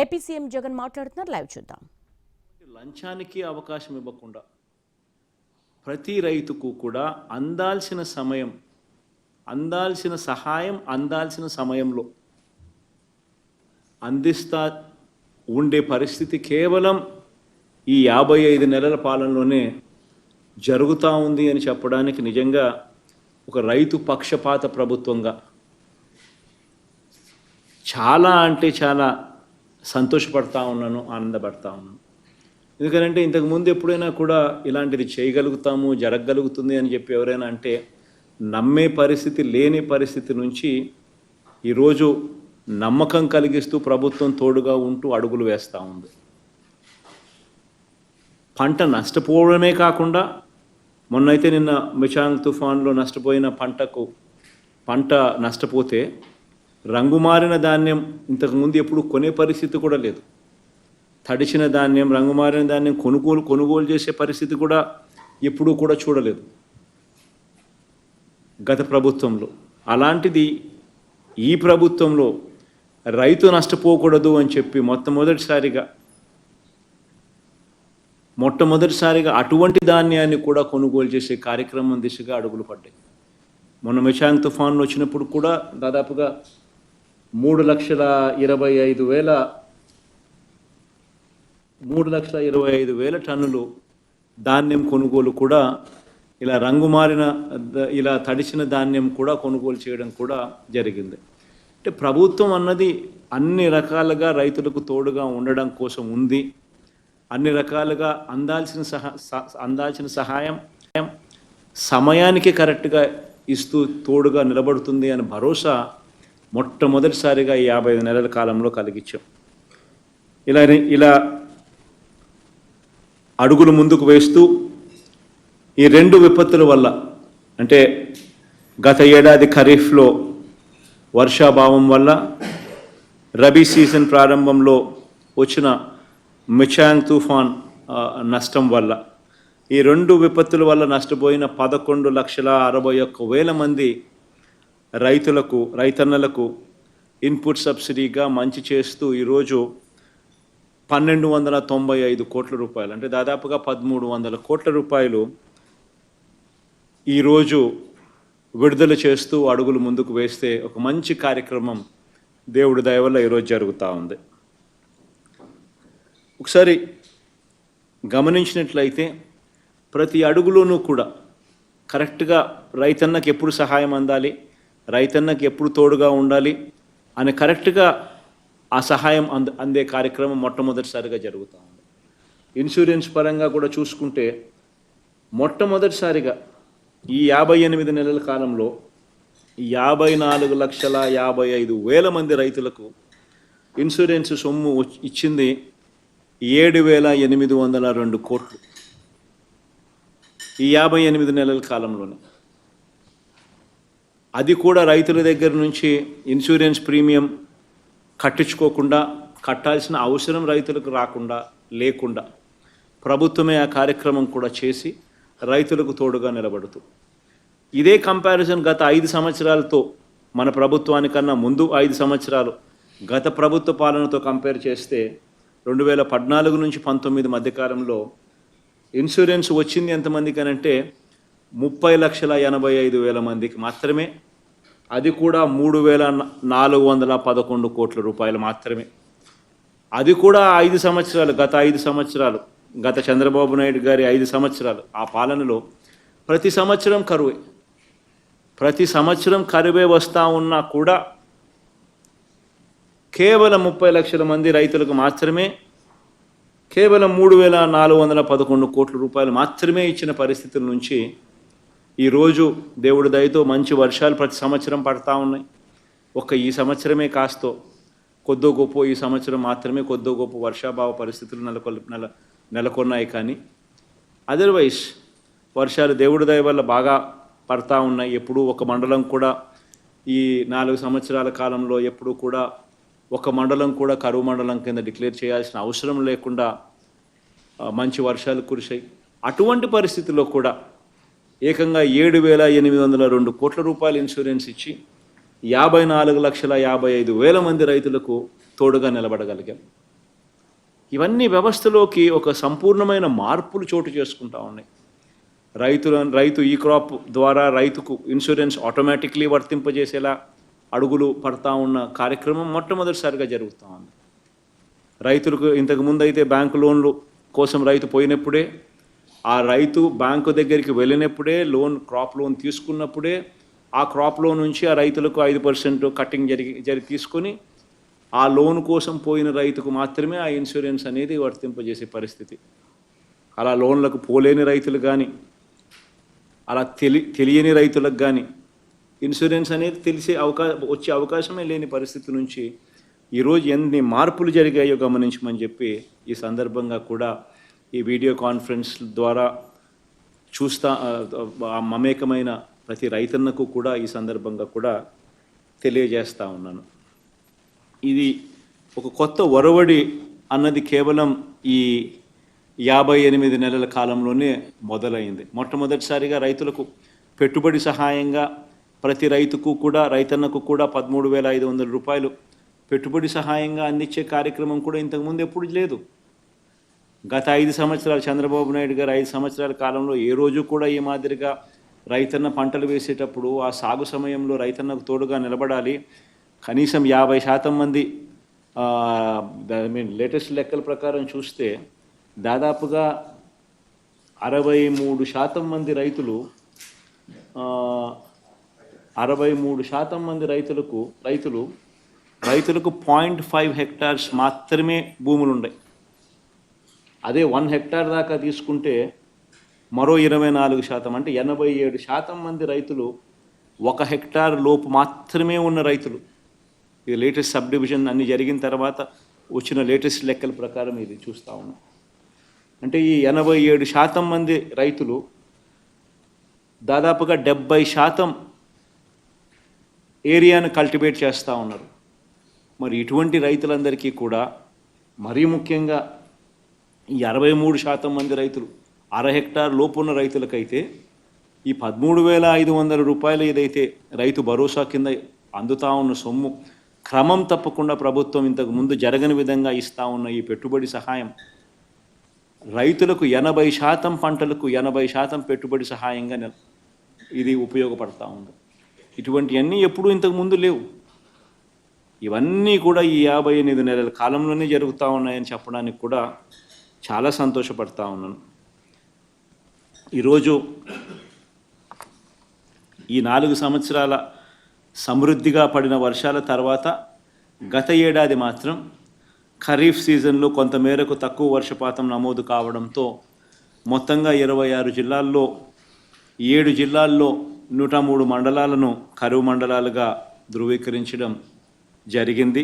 AP CM Jagan మాట్లాడుతున్నారు. Live చూద్దాం. లంచానికి అవకాశం ఇవ్వకుండా ప్రతి రైతుకు కూడా అందాల్సిన సమయం అందాల్సిన సహాయం అందాల్సిన సమయంలో అందిస్తా ఉండే పరిస్థితి కేవలం ఈ యాభై ఐదు నెలల పాలనలోనే జరుగుతూ ఉంది అని చెప్పడానికి నిజంగా ఒక రైతు పక్షపాత ప్రభుత్వంగా చాలా అంటే చాలా సంతోషపడతా ఉన్నాను ఆనందపడతా ఉన్నాను. ఎందుకంటే ఇంతకుముందు ఎప్పుడైనా కూడా ఇలాంటిది చేయగలుగుతాము జరగగలుగుతుంది అని చెప్పి ఎవరైనా అంటే నమ్మే పరిస్థితి లేని పరిస్థితి నుంచి ఈరోజు నమ్మకం కలిగిస్తూ ప్రభుత్వం తోడుగా ఉంటూ అడుగులు వేస్తూ ఉంది. పంట నష్టపోవడమే కాకుండా మొన్నైతే నిన్న మిచాంగ్ తుఫాన్లో నష్టపోయిన పంటకు పంట నష్టపోతే రంగు మారిన ధాన్యం ఇంతకుముందు ఎప్పుడు కొనే పరిస్థితి కూడా లేదు. తడిచిన ధాన్యం రంగు మారిన ధాన్యం కొనుగోలు కొనుగోలు చేసే పరిస్థితి కూడా ఎప్పుడూ కూడా చూడలేదు. గత ప్రభుత్వంలో అలాంటిది ఈ ప్రభుత్వంలో రైతు నష్టపోకూడదు అని చెప్పి మొట్టమొదటిసారిగా మొట్టమొదటిసారిగా అటువంటి ధాన్యాన్ని కూడా కొనుగోలు చేసే కార్యక్రమం దిశగా అడుగులు పడ్డాయి. మొన్న మిషాంగ్ తుఫాన్లు వచ్చినప్పుడు కూడా దాదాపుగా మూడు లక్షల ఇరవై ఐదు వేల మూడు లక్షల ఇరవై ఐదు వేల టన్నులు ధాన్యం కొనుగోలు కూడా ఇలా రంగు మారిన ఇలా తడిసిన ధాన్యం కూడా కొనుగోలు చేయడం కూడా జరిగింది. అంటే ప్రభుత్వం అన్నది అన్ని రకాలుగా రైతులకు తోడుగా ఉండడం కోసం ఉంది. అన్ని రకాలుగా అందాల్సిన సహా అందాల్సిన సహాయం సమయానికి కరెక్ట్గా ఇస్తూ తోడుగా నిలబడుతుంది అనే భరోసా మొట్టమొదటిసారిగా ఈ యాభై ఐదు నెలల కాలంలో కలిగించాం. ఇలా ఇలా అడుగులు ముందుకు వేస్తూ ఈ రెండు విపత్తుల వల్ల అంటే గత ఏడాది ఖరీఫ్లో వర్షాభావం వల్ల రబీ సీజన్ ప్రారంభంలో వచ్చిన మిచాంగ్ తుఫాన్ నష్టం వల్ల ఈ రెండు విపత్తుల వల్ల నష్టపోయిన పదకొండు లక్షల అరవై ఒక్క వేల మంది రైతులకు రైతన్నలకు ఇన్పుట్ సబ్సిడీగా మంచి చేస్తూ ఈరోజు పన్నెండు వందల తొంభై ఐదు కోట్ల రూపాయలు అంటే దాదాపుగా పదమూడు వందల కోట్ల రూపాయలు ఈరోజు విడుదల చేస్తూ అడుగులు ముందుకు వేస్తే ఒక మంచి కార్యక్రమం దేవుడి దయ వల్ల ఈరోజు జరుగుతూ ఉంది. ఒకసారి గమనించినట్లయితే ప్రతి అడుగులోనూ కూడా కరెక్ట్గా రైతన్నకి ఎప్పుడు సహాయం అందాలి? రైతన్నకి ఎప్పుడు తోడుగా ఉండాలి అని కరెక్ట్గా ఆ సహాయం అంద అందే కార్యక్రమం మొట్టమొదటిసారిగా జరుగుతూ ఉంది. ఇన్సూరెన్స్ పరంగా కూడా చూసుకుంటే మొట్టమొదటిసారిగా ఈ యాభై ఎనిమిది నెలల కాలంలో యాభై నాలుగు లక్షల యాభై ఐదు వేల మంది రైతులకు ఇన్సూరెన్స్ సొమ్ము ఇచ్చింది ఏడు వేల ఎనిమిది వందల రెండు కోట్లు. ఈ యాభై ఎనిమిది నెలల కాలంలోనే. అది కూడా రైతుల దగ్గర నుంచి ఇన్సూరెన్స్ ప్రీమియం కట్టించుకోకుండా కట్టాల్సిన అవసరం రైతులకు రాకుండా లేకుండా ప్రభుత్వమే ఆ కార్యక్రమం కూడా చేసి రైతులకు తోడుగా నిలబడుతూ. ఇదే కంపారిజన్ గత ఐదు సంవత్సరాలతో మన ప్రభుత్వానికన్నా ముందు ఐదు సంవత్సరాలు గత ప్రభుత్వ పాలనతో కంపేర్ చేస్తే రెండు వేల పద్నాలుగు నుంచి పంతొమ్మిది మధ్యకాలంలో ఇన్సూరెన్స్ వచ్చింది ఎంతమందికి అని అంటే ముప్పై లక్షల ఎనభై ఐదు వేల మందికి మాత్రమే అది కూడా మూడు వేల నాలుగు వందల పదకొండు కోట్ల రూపాయలు మాత్రమే. అది కూడా ఐదు సంవత్సరాలు గత ఐదు సంవత్సరాలు గత చంద్రబాబు నాయుడు గారి ఐదు సంవత్సరాలు. ఆ పాలనలో ప్రతి సంవత్సరం కరువే. ప్రతి సంవత్సరం కరువే వస్తూ ఉన్నా కూడా కేవలం ముప్పై లక్షల మంది రైతులకు మాత్రమే కేవలం మూడు వేల నాలుగు వందల పదకొండు కోట్ల రూపాయలు మాత్రమే ఇచ్చిన పరిస్థితుల నుంచి ఈరోజు దేవుడి దయతో మంచి వర్షాలు ప్రతి సంవత్సరం పడతా ఉన్నాయి. ఒక్క ఈ సంవత్సరమే కాస్తో కొద్దో గొప్ప ఈ సంవత్సరం మాత్రమే కొద్దో గొప్ప వర్షాభావ పరిస్థితులు నెలకొల్ నెల నెలకొన్నాయి కానీ అదర్వైజ్ వర్షాలు దేవుడి దయ వల్ల బాగా పడతా ఉన్నాయి. ఎప్పుడూ ఒక మండలం కూడా ఈ నాలుగు సంవత్సరాల కాలంలో ఎప్పుడూ కూడా ఒక మండలం కూడా కరువు మండలం కింద డిక్లేర్ చేయాల్సిన అవసరం లేకుండా మంచి వర్షాలు కురిశాయి. అటువంటి పరిస్థితుల్లో కూడా ఏకంగా ఏడు వేల ఎనిమిది వందల రెండు కోట్ల రూపాయల ఇన్సూరెన్స్ ఇచ్చి యాభై నాలుగు లక్షల యాభై ఐదు వేల మంది రైతులకు తోడుగా నిలబడగలిగాం. ఇవన్నీ వ్యవస్థలోకి ఒక సంపూర్ణమైన మార్పులు చోటు చేసుకుంటా ఉన్నాయి. రైతుల రైతు ఈ క్రాప్ ద్వారా రైతుకు ఇన్సూరెన్స్ ఆటోమేటిక్లీ వర్తింపజేసేలా అడుగులు పడతా ఉన్న కార్యక్రమం మొట్టమొదటిసారిగా జరుగుతూ ఉంది. రైతులకు ఇంతకుముందు అయితే బ్యాంకు లోన్లు కోసం రైతు పోయినప్పుడే ఆ రైతు బ్యాంకు దగ్గరికి వెళ్ళినప్పుడే లోన్ క్రాప్ లోన్ తీసుకున్నప్పుడే ఆ క్రాప్ లోన్ నుంచి ఆ రైతులకు ఐదు పర్సెంట్ కట్టింగ్ జరిగి జరిగి తీసుకొని ఆ లోన్ కోసం పోయిన రైతుకు మాత్రమే ఆ ఇన్సూరెన్స్ అనేది వర్తింపజేసే పరిస్థితి. అలా లోన్లకు పోలేని రైతులు కానీ అలా తెలి తెలియని రైతులకు కానీ ఇన్సూరెన్స్ అనేది తెలిసే అవకాశం వచ్చే అవకాశమే లేని పరిస్థితి నుంచి ఈరోజు ఎన్ని మార్పులు జరిగాయో గమనించమని చెప్పి ఈ సందర్భంగా కూడా ఈ వీడియో కాన్ఫరెన్స్ ద్వారా చూస్తా మమేకమైన ప్రతి రైతన్నకు కూడా ఈ సందర్భంగా కూడా తెలియజేస్తూ ఉన్నాను. ఇది ఒక కొత్త ఒరవడి అన్నది కేవలం ఈ యాభై ఎనిమిది నెలల కాలంలోనే మొదలైంది. మొట్టమొదటిసారిగా రైతులకు పెట్టుబడి సహాయంగా ప్రతి రైతుకు కూడా రైతన్నకు కూడా పదమూడు వేల ఐదు వందల రూపాయలు పెట్టుబడి సహాయంగా అందించే కార్యక్రమం కూడా ఇంతకుముందు ఎప్పుడు లేదు. గత ఐదు సంవత్సరాలు చంద్రబాబు నాయుడు గారు ఐదు సంవత్సరాల కాలంలో ఏ రోజు కూడా ఈ మాదిరిగా రైతన్న పంటలు వేసేటప్పుడు ఆ సాగు సమయంలో రైతన్నకు తోడుగా నిలబడాలి. కనీసం యాభై శాతం మంది ఐ మీన్ లేటెస్ట్ లెక్కల ప్రకారం చూస్తే దాదాపుగా అరవై మూడు శాతం మంది రైతులు అరవై మూడు శాతం మంది రైతులకు రైతులు రైతులకు పాయింట్ ఫైవ్ హెక్టార్స్ మాత్రమే భూములు ఉన్నాయి అదే వన్ హెక్టార్ దాకా తీసుకుంటే మరో ఇరవై నాలుగు శాతం అంటే ఎనభై ఏడు శాతం మంది రైతులు ఒక హెక్టార్ లోపు మాత్రమే ఉన్న రైతులు. ఇది లేటెస్ట్ సబ్ డివిజన్ అన్ని జరిగిన తర్వాత వచ్చిన లేటెస్ట్ లెక్కల ప్రకారం ఇది చూస్తూ ఉన్నాం. అంటే ఈ ఎనభై ఏడు శాతం మంది రైతులు దాదాపుగా డెబ్బై శాతం ఏరియాను కల్టివేట్ చేస్తూ ఉన్నారు. మరి ఇటువంటి రైతులందరికీ కూడా మరీ ముఖ్యంగా ఈ అరవై మూడు శాతం మంది రైతులు అర హెక్టార్ లోపున్న రైతులకైతే ఈ పదమూడు వేల ఐదు వందల రూపాయలు ఏదైతే రైతు భరోసా కింద అందుతా ఉన్న సొమ్ము క్రమం తప్పకుండా ప్రభుత్వం ఇంతకు ముందు జరగని విధంగా ఇస్తూ ఉన్న ఈ పెట్టుబడి సహాయం రైతులకు ఎనభై శాతం పంటలకు ఎనభై శాతం పెట్టుబడి సహాయంగా ఇది ఉపయోగపడతా ఉంది. ఇటువంటివన్నీ ఎప్పుడూ ఇంతకు ముందు లేవు. ఇవన్నీ కూడా ఈ యాభై ఎనిమిది నెలల కాలంలోనే జరుగుతూ ఉన్నాయని చెప్పడానికి కూడా చాలా సంతోషపడతా ఉన్నాను. ఈరోజు ఈ నాలుగు సంవత్సరాల సమృద్ధిగా పడిన వర్షాల తర్వాత గత ఏడాది మాత్రం ఖరీఫ్ సీజన్లో కొంతమేరకు తక్కువ వర్షపాతం నమోదు కావడంతో మొత్తంగా ఇరవై ఆరు జిల్లాల్లో ఏడు జిల్లాల్లో నూట మూడు మండలాలను కరువు మండలాలుగా ధృవీకరించడం జరిగింది.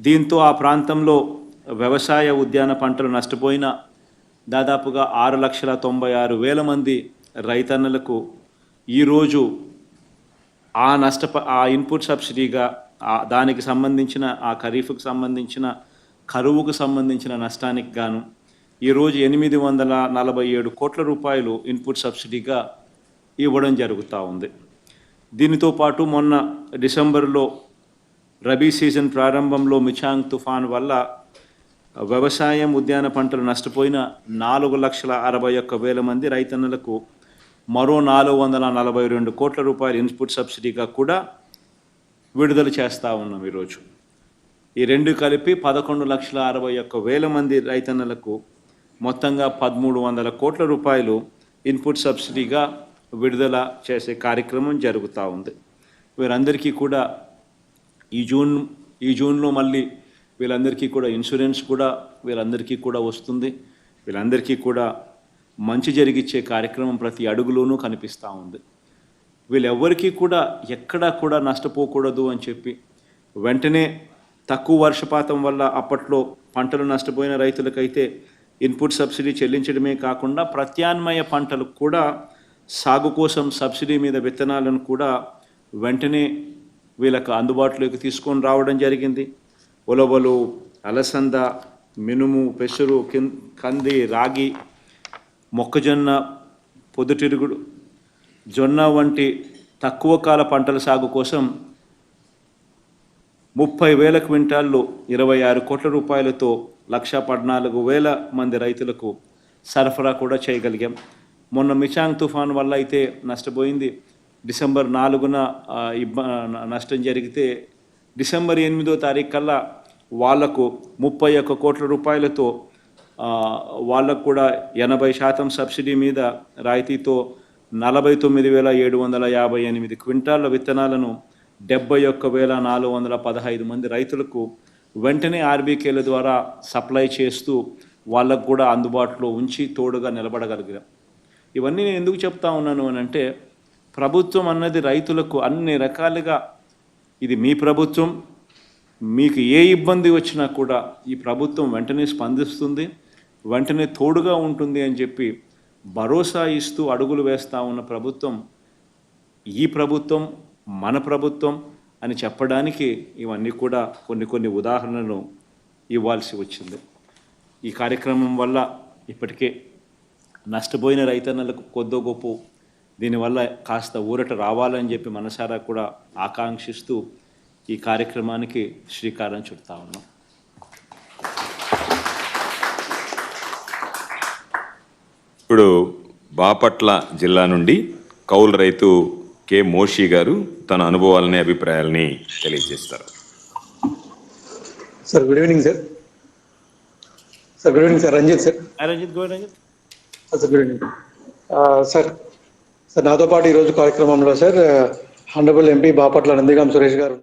దీంతో ఆ ప్రాంతంలో వ్యవసాయ ఉద్యాన పంటలు నష్టపోయిన దాదాపుగా ఆరు లక్షల తొంభై ఆరు వేల మంది రైతన్నలకు ఈరోజు ఆ నష్టప ఆ ఇన్పుట్ సబ్సిడీగా దానికి సంబంధించిన ఆ ఖరీఫ్కు సంబంధించిన కరువుకు సంబంధించిన నష్టానికి గాను ఈరోజు ఎనిమిది వందల నలభై ఏడు కోట్ల రూపాయలు ఇన్పుట్ సబ్సిడీగా ఇవ్వడం జరుగుతూ ఉంది. దీనితో పాటు మొన్న డిసెంబర్లో రబీ సీజన్ ప్రారంభంలో మిచాంగ్ తుఫాన్ వల్ల వ్యవసాయం ఉద్యాన పంటలు నష్టపోయిన నాలుగు లక్షల అరవై ఒక్క వేల మంది రైతన్నలకు మరో నాలుగు వందల నలభై రెండు కోట్ల రూపాయల ఇన్పుట్ సబ్సిడీగా కూడా విడుదల చేస్తూ ఉన్నాం ఈరోజు. ఈ రెండు కలిపి పదకొండు లక్షల అరవై ఒక్క వేల మంది రైతన్నలకు మొత్తంగా పదమూడు వందల కోట్ల రూపాయలు ఇన్పుట్ సబ్సిడీగా విడుదల చేసే కార్యక్రమం జరుగుతూ ఉంది. వీరందరికీ కూడా ఈ జూన్ ఈ జూన్లో మళ్ళీ వీళ్ళందరికీ కూడా ఇన్సూరెన్స్ కూడా వీళ్ళందరికీ కూడా వస్తుంది. వీళ్ళందరికీ కూడా మంచి జరిగిచ్చే కార్యక్రమం ప్రతి అడుగులోనూ కనిపిస్తూ ఉంది. వీళ్ళెవ్వరికీ కూడా ఎక్కడా కూడా నష్టపోకూడదు అని చెప్పి వెంటనే తక్కువ వర్షపాతం వల్ల అప్పట్లో పంటలు నష్టపోయిన రైతులకైతే ఇన్పుట్ సబ్సిడీ చెల్లించడమే కాకుండా ప్రత్యామ్నాయ పంటలకు కూడా సాగు కోసం సబ్సిడీ మీద విత్తనాలను కూడా వెంటనే వీళ్ళకు అందుబాటులోకి తీసుకొని రావడం జరిగింది. ఉలవలు అలసంద మినుము పెసరు కంది రాగి మొక్కజొన్న పొద్దుతిరుగుడు జొన్న వంటి తక్కువ కాల పంటల సాగు కోసం ముప్పై వేల క్వింటాల్లో ఇరవై ఆరు కోట్ల రూపాయలతో లక్ష పద్నాలుగు వేల మంది రైతులకు సరఫరా కూడా చేయగలిగాం మొన్న మిచాంగ్ తుఫాన్ వల్ల అయితే నష్టపోయింది డిసెంబర్ నాలుగున ఇబ్బ నష్టం జరిగితే డిసెంబర్ ఎనిమిదో తారీఖు కల్లా వాళ్ళకు ముప్పై ఒక్క కోట్ల రూపాయలతో వాళ్ళకు కూడా ఎనభై శాతం సబ్సిడీ మీద రాయితీతో నలభై తొమ్మిది వేల ఏడు వందల యాభై ఎనిమిది క్వింటాళ్ళ విత్తనాలను డెబ్బై ఒక్క వేల నాలుగు వందల పదహైదు మంది రైతులకు వెంటనే ఆర్బీకేల ద్వారా సప్లై చేస్తూ వాళ్ళకు కూడా అందుబాటులో ఉంచి తోడుగా నిలబడగలిగాం. ఇవన్నీ నేను ఎందుకు చెప్తా ఉన్నాను అని అంటే ప్రభుత్వం అన్నది రైతులకు అన్ని రకాలుగా ఇది మీ ప్రభుత్వం. మీకు ఏ ఇబ్బంది వచ్చినా కూడా ఈ ప్రభుత్వం వెంటనే స్పందిస్తుంది వెంటనే తోడుగా ఉంటుంది అని చెప్పి భరోసా ఇస్తూ అడుగులు వేస్తూ ఉన్న ప్రభుత్వం ఈ ప్రభుత్వం మన ప్రభుత్వం అని చెప్పడానికి ఇవన్నీ కూడా కొన్ని కొన్ని ఉదాహరణలు ఇవ్వాల్సి వచ్చింది. ఈ కార్యక్రమం వల్ల ఇప్పటికే నష్టపోయిన రైతన్నలకు కొద్దో గొప్ప దీనివల్ల కాస్త ఊరట రావాలని చెప్పి మనసారా కూడా ఆకాంక్షిస్తూ ఈ కార్యక్రమానికి శ్రీకారం చుడతా ఉన్నాం. ఇప్పుడు బాపట్ల జిల్లా నుండి కౌలు రైతు కె మోషి గారు తన అనుభవాలని అభిప్రాయాలని తెలియజేస్తారు. Sir good evening sir. Sir good evening sir Ranjith sir. Ranjith Govind Ranjith. Sir good evening. Sir sir నాతో పాటు ఈరోజు కార్యక్రమంలో sir honourable MP Bapatla Nandigam Suresh గారు.